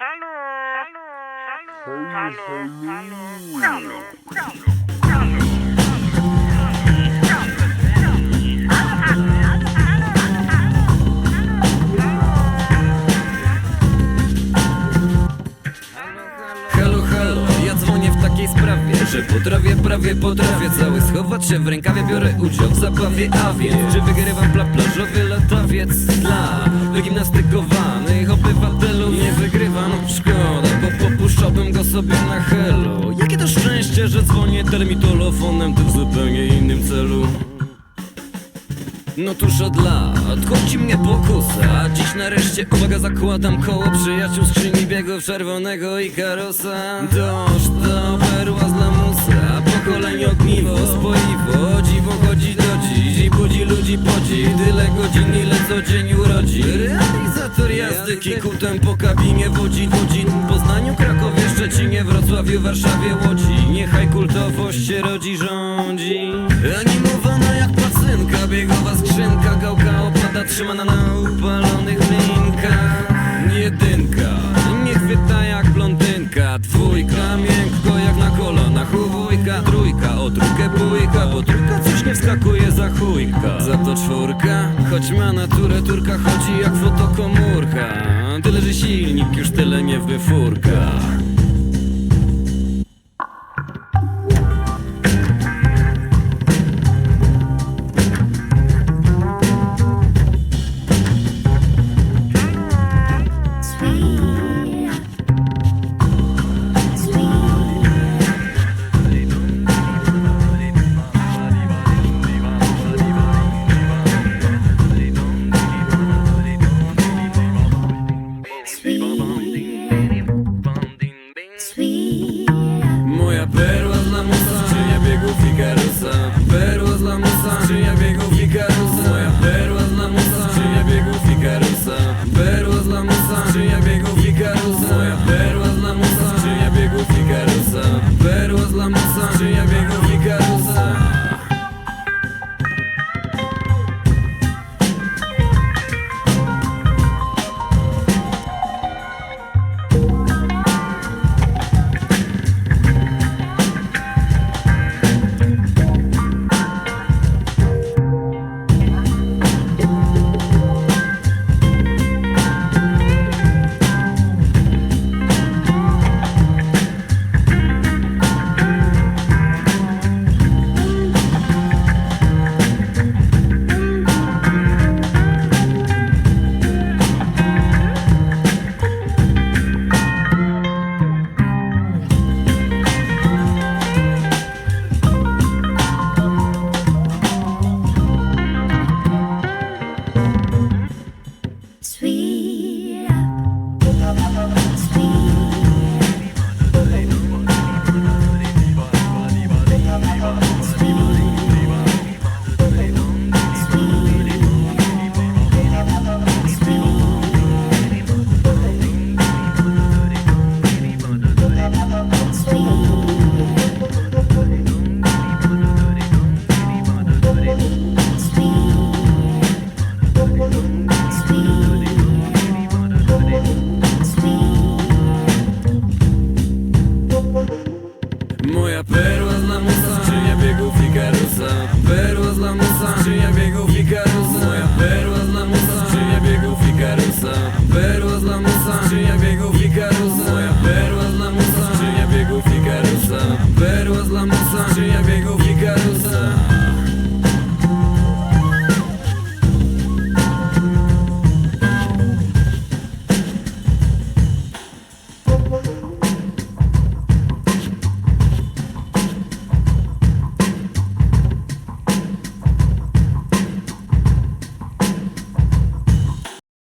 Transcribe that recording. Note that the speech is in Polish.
Halo, halo, halo, halo, halo, Halo, halo, ja dzwonię w takiej sprawie Że potrafię, prawie potrafię Cały schować się w rękawie Biorę udział w zabawie, a więc Czy wygrywam pla plażowy latawiec Dla wygimnastykowanych obywatelów. Nie wygrywam, sobie na Jakie to szczęście, że dzwonię termitolofonem Tu w zupełnie innym celu? No tuż od lat chodzi mnie pokusa. Dziś nareszcie, uwaga, zakładam koło Przyjaciół skrzyni biegów czerwonego i karosa. Dość to perła z lamusa Pokolenie ogniwo, spoiwo Dziwo chodzi do dziś i budzi ludzi podziw Tyle godzin, ile co dzień urodzin Realizator jazdy kutem po kabinie Wodzi, Łodzi, Poznaniu, Krakowie, Szczecinie Wrocławiu, Warszawie, Łodzi. Niechaj kultowość się rodzi, rządzi. Animowana jak pacynka Biegowa skrzynka, gałka opada Trzymana na upalonych linkach Jedynka, nie chwyta jak blondynka. Dwójka, miękko jak na kolanach u wujka Trójka, o trójkę bójka. Bo trójka coś nie wskakuje za chujka. Za to czwórka, choć ma naturę Turka chodzi jak fotokomórka. Tyle, że silnik już tyle nie wyfurka não sweet. Because.